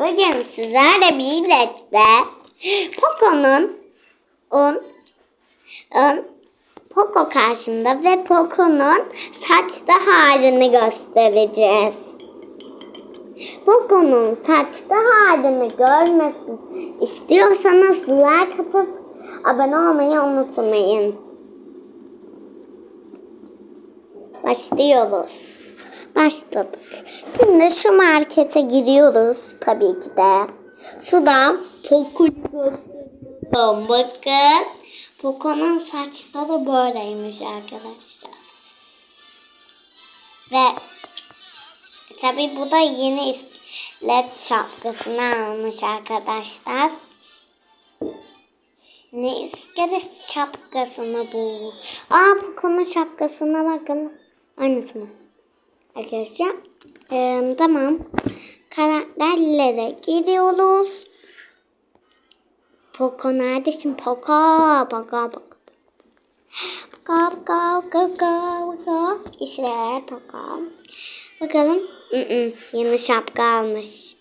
Bugün sizlerle birlikte Poco'nun un, un, Poco karşımda ve Poco'nun saçta halini göstereceğiz. Poco'nun saçta halini görmesin istiyorsanız like atıp abone olmayı unutmayın. Başlıyoruz. Başladık. Şimdi şu markete giriyoruz tabii ki de. Şuradan Poco'yu gösteriyorum. Bakın. Poco'nun saçları böyleymiş arkadaşlar. Ve tabii bu da yeni iskelet şapkasını almış arkadaşlar. Ne iskelet şapkasını bu. Aa Poco'nun şapkasına bakın. Aynısı mı? Arkadaşlar. Ee, tamam. Karakterlere gidiyoruz. Poco neredesin? Poco. Poco. Poco. Poco. Poco. Poco. Poco. İşte Poco. Bakalım. Mm -mm, yeni şapka almış.